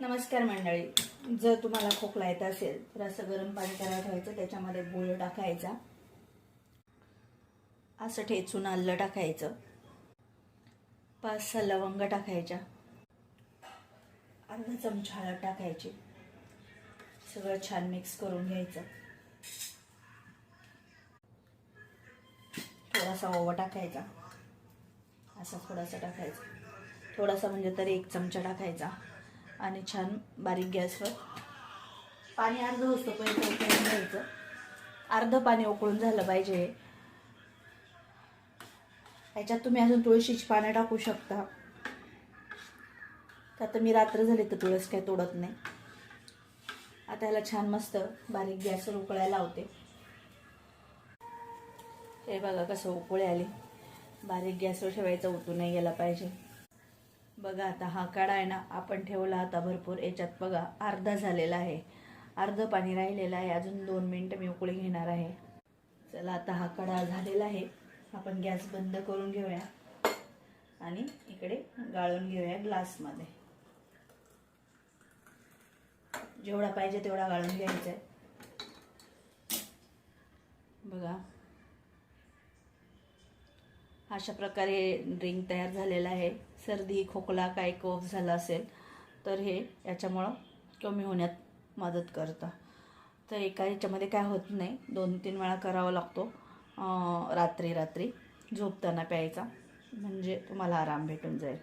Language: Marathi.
नमस्कार मंडळी. जर तुम्हाला खोकला येत असेल तर असं गरम पाणी करायला ठेवायचं त्याच्यामध्ये गुळ टाकायचा. असं ठेचून आलं टाकायचं. पाच सहा लवंग टाकायच्या. अर्धा चमचा हळद टाकायची. सगळं छान मिक्स करून घ्यायचं. थोडासा ओवा टाकायचा. असा थोडासा टाकायचा. थोडासा म्हणजे तरी एक चमचा टाकायचा. आणि छान बारीक गॅसवर पाणी अर्ध होतं पहिलं उकळून घ्यायचं. अर्धं पाणी उकळून झालं पाहिजे. ह्याच्यात तुम्ही अजून तुळशीची पानं टाकू शकता. का तर मी रात्र झाली तर तुळस काय तोडत नाही. आता ह्याला छान मस्त बारीक गॅसवर उकळायला लावते. हे बघा कसं उकळी आली. बारीक गॅसवर ठेवायचं उतू नाही गेला पाहिजे. बघा आता हा कडा आहे ना. आपण ठेवला आता भरपूर. याच्यात बघा अर्धा झालेला आहे. अर्ध पाणी राहिलेलं आहे. अजून दोन मिनटं मी उकळी घेणार आहे. चला आता हा कडा झालेला आहे. आपण गॅस बंद करून घेऊया. आणि इकडे गाळून घेऊया ग्लासमध्ये. जेवढा पाहिजे तेवढा गाळून घ्यायचा आहे. बघा. अशा प्रकारे ड्रिंक तयार झालेला आहे. सर्दी खोकला काय कोफ झाला असेल तर हे याच्यामुळं कमी होण्यात मदत करतं. तर एका याच्यामध्ये काय होत नाही दोन तीन वेळा करावा लागतो. रात्री रात्री झोपताना प्यायचा. म्हणजे तुम्हाला आराम भेटून जाईल.